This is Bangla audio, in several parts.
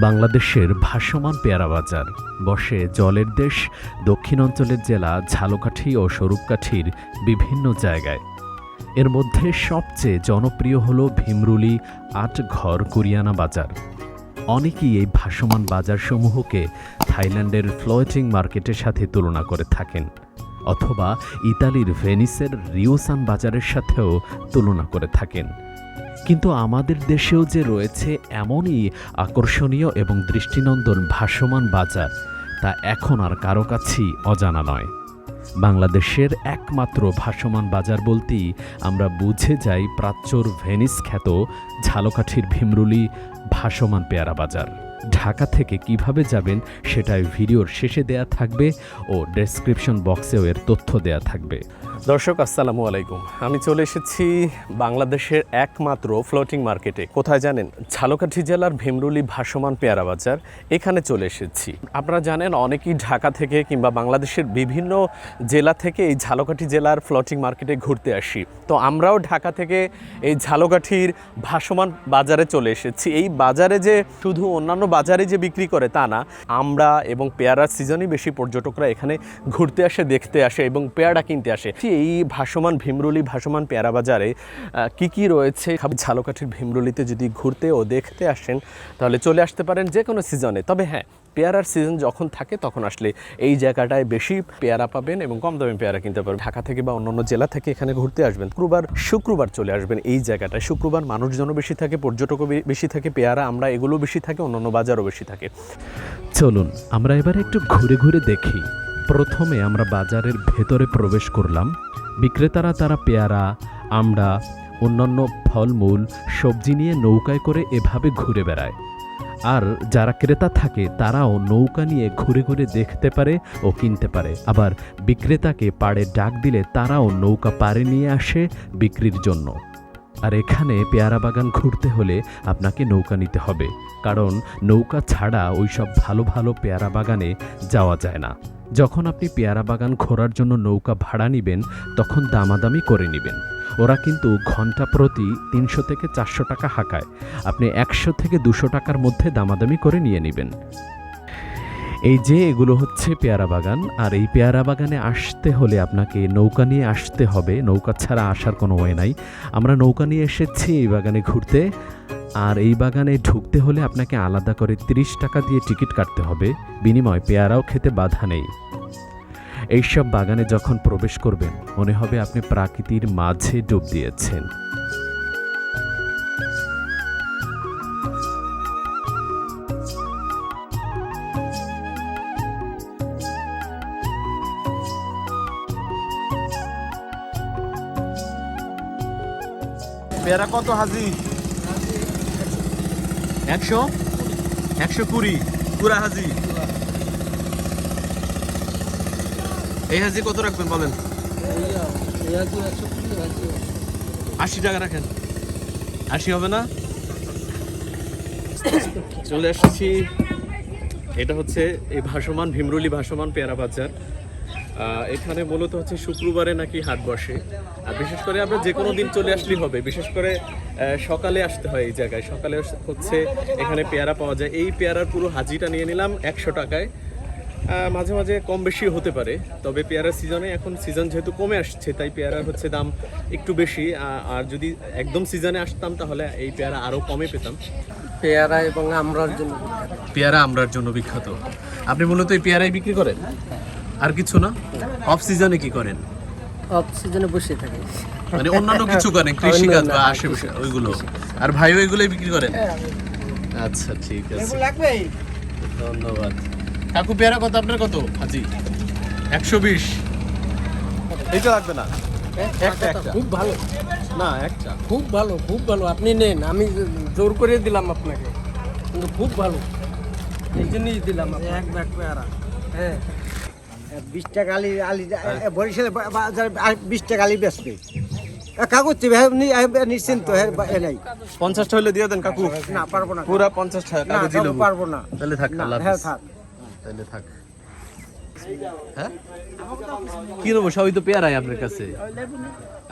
বাংলাদেশের ভাসমান পেয়ারা বাজার। বসে জলের দেশ, দক্ষিণ অঞ্চলের জেলা, ঝালকাঠি ও স্বরূপকাঠির বিভিন্ন জায়গায়। এর মধ্যে সবচেয়ে জনপ্রিয় হল ভীমরুলি আটঘর কুরিয়ানা বাজার। অনেকেই এই ভাসমান বাজারসমূহকে থাইল্যান্ডের ফ্লোয়েটিং মার্কেটের সাথে তুলনা করে থাকেন, অথবা ইতালির ভেনিসের রিওসান বাজারের সাথেও তুলনা করে থাকেন। কিন্তু আমাদের দেশেও যে রয়েছে এমনই আকর্ষণীয় এবং দৃষ্টিনন্দন ভাসমান বাজার, তা এখন আর কারও কাছেই অজানা নয়। বাংলাদেশের একমাত্র ভাসমান বাজার বলতেই আমরা বুঝে যাই প্রাচ্যর ভেনিস খ্যাত ঝালকাঠির ভীমরুলি ভাসমান পেয়ারা বাজার। ঢাকা থেকে কীভাবে যাবেন সেটাই ভিডিওর শেষে দেয়া থাকবে ও ডেসক্রিপশন বক্সেও এর তথ্য দেয়া থাকবে। দর্শক, আসসালামু আলাইকুম। আমি চলে এসেছি বাংলাদেশের একমাত্র ফ্লোটিং মার্কেটে। কোথায় জানেন? ঝালকাঠি জেলার ভীমরুলি ভাসমান পেয়ারা বাজার। এখানে চলে এসেছি। আপনারা জানেন, অনেকেই ঢাকা থেকে কিংবা বাংলাদেশের বিভিন্ন জেলা থেকে এই ঝালকাঠি জেলার ফ্লোটিং মার্কেটে ঘুরতে আসি। তো আমরাও ঢাকা থেকে এই ঝালকাঠির ভাসমান বাজারে চলে এসেছি। এই বাজারে যে শুধু অন্যান্য বাজারে যে বিক্রি করে তা না, আমরা এবং পেয়ারার সিজনই বেশি পর্যটকরা এখানে ঘুরতে আসে, দেখতে আসে এবং পেয়ারা কিনতে আসে। এই ভাসমান ভীমরুলি, ভাসমান পেয়ারা বাজারে কি কি রয়েছে? ঝালকাঠির ভীমরুলিতে যদি ঘুরতে ও দেখতে আসেন, তাহলে চলে আসতে পারেন যে কোনো সিজনে। তবে হ্যাঁ পেয়ারার সিজন যখন থাকে, তখন আসলে এই জায়গাটায় বেশি পেয়ারা পাবেন এবং কম দামে পেয়ারা কিনতে পারবেন। ঢাকা থেকে বা অন্যান্য জেলা থেকে এখানে ঘুরতে আসবেন। শুক্রবার শুক্রবার চলে আসবেন এই জায়গাটায়। শুক্রবার মানুষজনও বেশি থাকে, পর্যটকও বেশি থাকে, পেয়ারা আমরা এগুলো বেশি থাকে, অন্যান্য বাজারও বেশি থাকে। চলুন, আমরা এবার একটু ঘুরে ঘুরে দেখি। প্রথমে আমরা বাজারের ভেতরে প্রবেশ করলাম। বিক্রেতারা তারা পেয়ারা, আমড়া, অন্যান্য ফলমূল, সবজি নিয়ে নৌকায় করে এভাবে ঘুরে বেড়ায়। আর যারা ক্রেতা থাকে, তারাও নৌকা নিয়ে ঘুরে ঘুরে দেখতে পারে ও কিনতে পারে। আবার বিক্রেতাকে পাড়ে ডাক দিলে তারাও নৌকা পাড়ে নিয়ে আসে বিক্রির জন্য। আর এখানে পেয়ারা বাগান ঘুরতে হলে আপনাকে নৌকা নিতে হবে। কারণ নৌকা ছাড়া ওই সব ভালো ভালো পেয়ারা বাগানে যাওয়া যায় না। যখন আপনি পেয়ারা বাগান ঘোরার জন্য নৌকা ভাড়া নেবেন, তখন দামাদামি করে নেবেন। ওরা কিন্তু ঘণ্টা প্রতি তিনশো থেকে চারশো টাকা হাঁকায়। আপনি একশো থেকে দুশো টাকার মধ্যে দামাদামি করে নিয়ে নেবেন। এই যে এগুলো হচ্ছে পেয়ারা বাগান, আর এই পেয়ারা বাগানে আসতে হলে আপনাকে নৌকা নিয়ে আসতে হবে। নৌকা ছাড়া আসার কোনো ওয়ে নাই। আমরা নৌকা নিয়ে এসেছি এই বাগানে ঘুরতে, আর এই বাগানে ঢুকতে হলে আপনাকে আলাদা করে 30 টাকা দিয়ে টিকিট কাটতে হবে। বিনিময় পেয়ারাও খেতে বাধা নেই। এইসব বাগানে যখন প্রবেশ করবেন, মনে হবে আপনি প্রাকৃতির মাঝে ডুব দিয়েছেন। পেয়ারা কত হাজি? একশো? একশো কুড়ি। পুরা হাজি। এই হাজি কত রাখবেন বলেন? আশি টাকা রাখেন। আশি হবে না? চলে এসেছি। এটা হচ্ছে এই ভাসমান, ভীমরুলি ভাসমান পেয়ারা বাজার। এখানে মূলত হচ্ছে শুক্রবারে নাকি হাট বসে। আর বিশেষ করে আমরা যে কোনো দিন চলে আসলেই হবে। বিশেষ করে সকালে আসতে হয় এই জায়গায়। সকালে হচ্ছে এখানে পেয়ারা পাওয়া যায়। এই পেয়ারার পুরো হাজিটা নিয়ে নিলাম একশো টাকায়। মাঝে মাঝে কম বেশি হতে পারে। তবে পেয়ারার সিজনে এখন সিজন যেহেতু কমে আসছে তাই পেয়ারার হচ্ছে দাম একটু বেশি। আর যদি একদম সিজনে আসতাম তাহলে এই পেয়ারা আরও কমে পেতাম। পেয়ারা এবং আমরার জন্য পেয়ারা আমরার জন্য বিখ্যাত। আপনি মূলত এই পেয়ারাই বিক্রি করেন? আর কিছু না? অফ সিজনে কি করেন? অফ সিজনে বসে থাকি। মানে অন্যান্য কিছু করেন কৃষি কাজ বা আশেপাশে ওইগুলো। আর ভাইও এগুলোই বিক্রি করেন? আচ্ছা ঠিক আছে। ধন্যবাদ। কাকু পেয়ারা কত? আপনার কত? হাজি। একশো বিশ। এইটা লাগবে না? একটা একটা খুব ভালো। না একটা। খুব ভালো খুব ভালো। আপনি নেন আমি জোর করে দিলাম আপনাকে। কিন্তু খুব ভালো। এই জন্যই দিলাম এক ব্যাগ পেয়ারা। হ্যাঁ। বিশ টাকা আলি আলি বরিশালে বাজারে বিশ টাকা আলি বেচবে। কাগজ দিবে নিশ্চিন্ত এ নাই। পঞ্চাশটা হলে দিয়ে দেন কাকু। না পারব না। পুরা কাকু, পারব না। তাহলে থাক না, হ্যাঁ থাক। তাহলে থাক। হ্যাঁ? কি নেব সবই তো পেয়ারাই আপনার কাছে।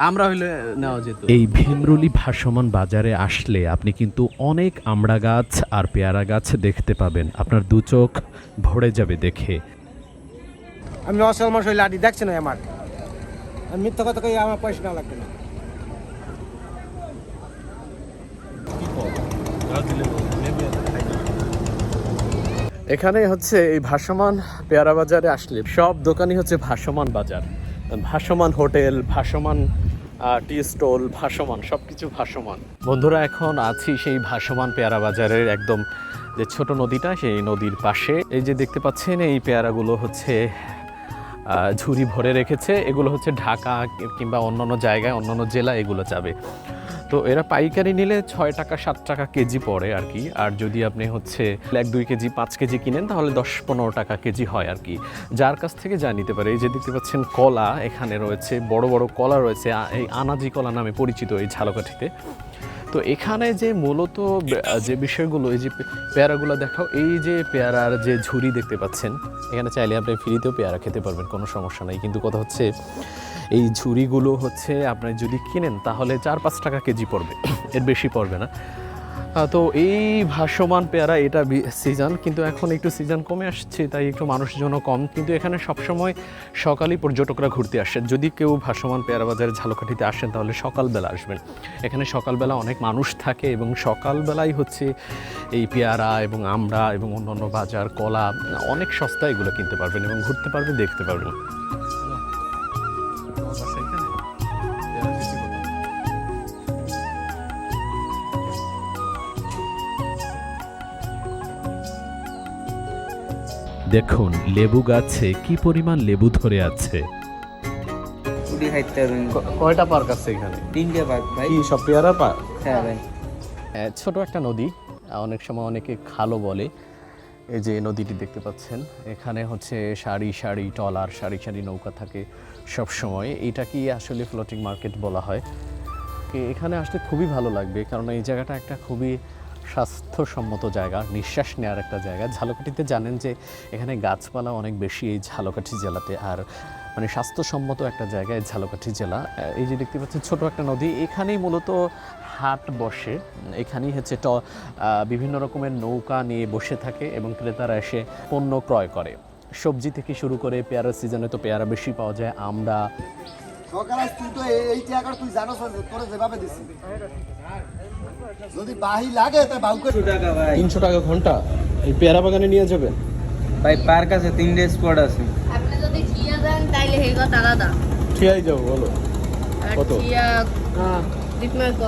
আমরা হইলে নেওয়া যেত। এই ভীমরুলি ভাসমান বাজারে আসলে আপনি কিন্তু অনেক আমড়া গাছ আর পেয়ারা গাছ দেখতে পাবেন। আপনার দু চোখ ভরে যাবে দেখে। আমি অসল মাস হইলে আডি দেখছি না আমার। আমি মিথ্যা কথা কই আমার পয়সা না লাগবে না। এখানে হচ্ছে এই ভাসমান পেয়ারা বাজারে আসলে সব দোকানই হচ্ছে ভাসমান বাজার। ভাসমান হোটেল ভাসমান টি স্টল ভাসমান সব কিছু ভাসমান। বন্ধুরা এখন আছি সেই ভাসমান পেয়ারা বাজারের একদম যে ছোট নদীটা সেই নদীর পাশে। এই যে দেখতে পাচ্ছেন এই পেয়ারাগুলো হচ্ছে ঝুড়ি ভরে রেখেছে। এগুলো হচ্ছে ঢাকা কিংবা অন্যান্য জায়গায়, অন্যান্য জেলা এগুলো যাবে। তো এরা পাইকারি নিলে ছয় টাকা, সাত টাকা কেজি পড়ে আর কি। আর যদি আপনি হচ্ছে এক, দুই কেজি, পাঁচ কেজি কিনেন, তাহলে দশ, পনেরো টাকা কেজি হয় আর কি। যার কাছ থেকে যা নিতে পারে, এই যে দেখতে পাচ্ছেন কলা, এখানে রয়েছে বড় বড় কলা রয়েছে এই আনাজি কলা নামে পরিচিত এই ঝালকাঠিতে। তো এখানে যে মূলত যে বিষয়গুলো, এই যে পেয়ারাগুলো দেখাও, এই যে পেয়ারার যে ঝুড়ি দেখতে পাচ্ছেন, এখানে চাইলে আপনি ফ্রিতেও পেয়ারা খেতে পারবেন, কোনো সমস্যা নেই। কিন্তু কথা হচ্ছে, এই ঝুড়িগুলো হচ্ছে, আপনি যদি কিনেন, তাহলে চার পাঁচ টাকা কেজি পড়বে, এর বেশি পড়বে না। তো এই ভাসমান পেয়ারা এটা সিজন কিন্তু এখন একটু সিজন কমে আসছে, তাই একটু মানুষজনও কম। কিন্তু এখানে সবসময় সকালেই পর্যটকরা ঘুরতে আসেন। যদি কেউ ভাসমান পেয়ারা বাজারে ঝালকাঠিতে আসেন, তাহলে সকালবেলা আসবেন। এখানে সকালবেলা অনেক মানুষ থাকে এবং সকালবেলাই হচ্ছে এই পেয়ারা এবং আমরা এবং অন্যান্য বাজার, কলা, অনেক সস্তা এগুলো কিনতে পারবেন এবং ঘুরতে পারবেন, দেখতে পারবেন। দেখুন লেবু গাছে কি পরিমাণ লেবু ধরে আছে। উড়ি খাইতে পারবেন কয়টা পার্ক আছে এখানে? তিনটে পাক ভাই। সব পেয়ারা পার্ক? হ্যাঁ ভাই। ছোট একটা নদী অনেক সময় অনেকে খালও বলে। এই যে নদীটি দেখতে পাচ্ছেন এখানে হচ্ছে সারি সারি টলার সারি সারি নৌকা থাকে সব সময় এটা কি আসলে ফ্লোটিং মার্কেট বলা হয়? এখানে আসতে খুবই ভালো লাগবে কারণ এই জায়গাটা একটা খুবই স্বাস্থ্যসম্মত জায়গা, নিঃশ্বাস নেওয়ার একটা জায়গা। ঝালকাঠিতে জানেন যে, এখানে গাছপালা অনেক বেশি এই ঝালকাঠি জেলাতে। আর মানে স্বাস্থ্যসম্মত একটা জায়গায় ঝালকাঠি জেলা। এই যে দেখতে পাচ্ছেন, ছোট একটা নদী। এখানেই মূলত হাট বসে। এখানেই হচ্ছে ট বিভিন্ন রকমের নৌকা নিয়ে বসে থাকে এবং ক্রেতারা এসে পণ্য ক্রয় করে। সবজি থেকে শুরু করে পেয়ারার সিজনে তো পেয়ারা বেশি পাওয়া যায়, আমরা সকালে তুই তো এই- তুই জানো যেভাবে দিছি। যদি বাহি লাগে তা বাউকে দুশো টাকা ভাই। তিনশো টাকা ঘণ্টা। এই পেয়ারা বাগানে নিয়ে যাবেন ভাই পার্ক আছে তিনটে স্পট আছে। আপনি যদি ঠিয়া যান তাইলে আলাদা। ঠিয়াই যাব বলো। কত? ঠিয়া দিকমার ক?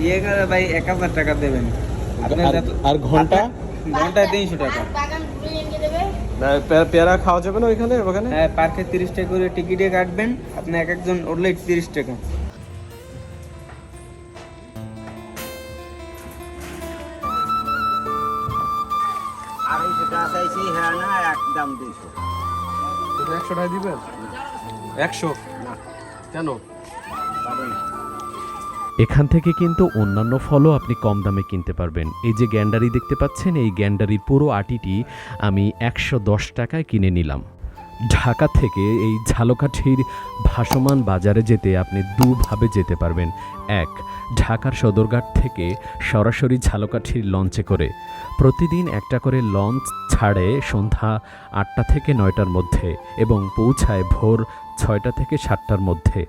ইয়ে করে ভাই এক হাজার টাকা দেবেন। আর- ঘণ্টা? ঘন্টায় তিনশো টাকা। পেয়ারা খাওয়া যাবে না ওইখানে ওখানে? হ্যাঁ পার্কে তিরিশ টাকা করে টিকিটে কাটবেন। আপনি এক একজন উঠলে তিরিশ টাকা। হ্যাঁ না একদম দুইশো একশো টাকা দিবেন একশো। কেন? এখান থেকে কিন্তু অন্যান্য ফলও আপনি কম দামে কিনতে পারবেন। এই যে গ্যান্ডারি দেখতে পাচ্ছেন এই গ্যান্ডারির পুরো আটিটি আমি একশো দশ টাকায় কিনে নিলাম। ঢাকা থেকে এই ঝালকাঠির ভাসমান বাজারে যেতে আপনি দুভাবে যেতে পারবেন। এক ঢাকার সদরঘাট থেকে সরাসরি ঝালকাঠির লঞ্চে করে। প্রতিদিন একটা করে লঞ্চ ছাড়ে সন্ধ্যা আটটা থেকে নয়টার মধ্যে এবং পৌঁছায় ভোর ছয়টা থেকে সাতটার মধ্যে।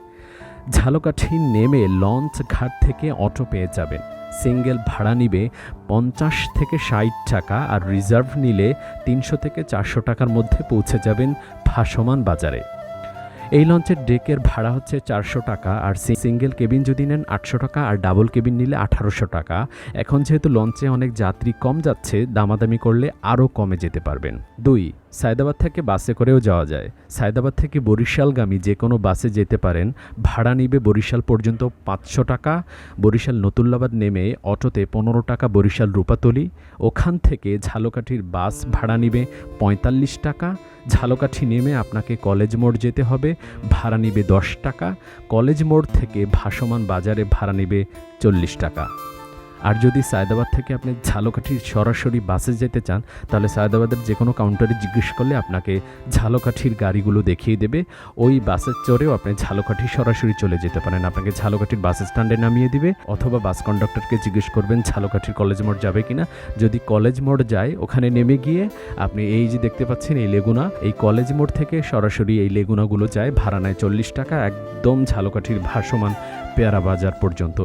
ঝালকাঠি নেমে লঞ্চ ঘাট থেকে অটো পেয়ে যাবেন। সিঙ্গেল ভাড়া নিবে পঞ্চাশ থেকে ষাট টাকা আর রিজার্ভ নিলে তিনশো থেকে চারশো টাকার মধ্যে পৌঁছে যাবেন ভাসমান বাজারে। এই লঞ্চের ডেকের ভাড়া হচ্ছে চারশো টাকা, আর সিঙ্গেল কেবিন যদি নেন আটশো টাকা, আর ডাবল কেবিন নিলে আঠারোশো টাকা। এখন যেহেতু লঞ্চে অনেক যাত্রী কম যাচ্ছে, দামাদামি করলে আরও কমে যেতে পারবেন। দুই সায়দাবাদ থেকে বাসে করেও যাওয়া যায়। সায়দাবাদ থেকে বরিশালগামী যে কোনো বাসে যেতে পারেন। ভাড়া নিবে বরিশাল পর্যন্ত পাঁচশো টাকা। বরিশাল নতুল্লাবাদ নেমে অটোতে পনেরো টাকা বরিশাল রূপাতলি। ওখান থেকে ঝালকাঠির বাস ভাড়া নিবে পঁয়তাল্লিশ টাকা। ঝালকাঠি নেমে আপনাকে কলেজ মোড় যেতে হবে, ভাড়া নিবে দশ টাকা। কলেজ মোড় থেকে ভাসমান বাজারে ভাড়া নিবে চল্লিশ টাকা। আর যদি সায়দাবাদ থেকে আপনি ঝালকাঠির সরাসরি বাসে যেতে চান, তাহলে সায়দাবাদের যে কোনো কাউন্টারে জিজ্ঞেস করলে আপনাকে ঝালকাঠির গাড়িগুলো দেখিয়ে দেবে। ওই বাসে চড়েও আপনি ঝালকাঠি সরাসরি চলে যেতে পারেন। আপনাকে ঝালকাঠির বাস স্ট্যান্ডে নামিয়ে দিবে, অথবা বাস কন্ডাক্টরকে জিজ্ঞেস করবেন ঝালকাঠির কলেজ মোড় যাবে কিনা। যদি কলেজ মোড় যায়, ওখানে নেমে গিয়ে আপনি এই যে দেখতে পাচ্ছেন এই লেগুনা, এই কলেজ মোড় থেকে সরাসরি এই লেগুনাগুলো যায় ভাড়া নেয় চল্লিশ টাকা, একদম ঝালকাঠির ভাসমান পেয়ারা বাজার পর্যন্ত।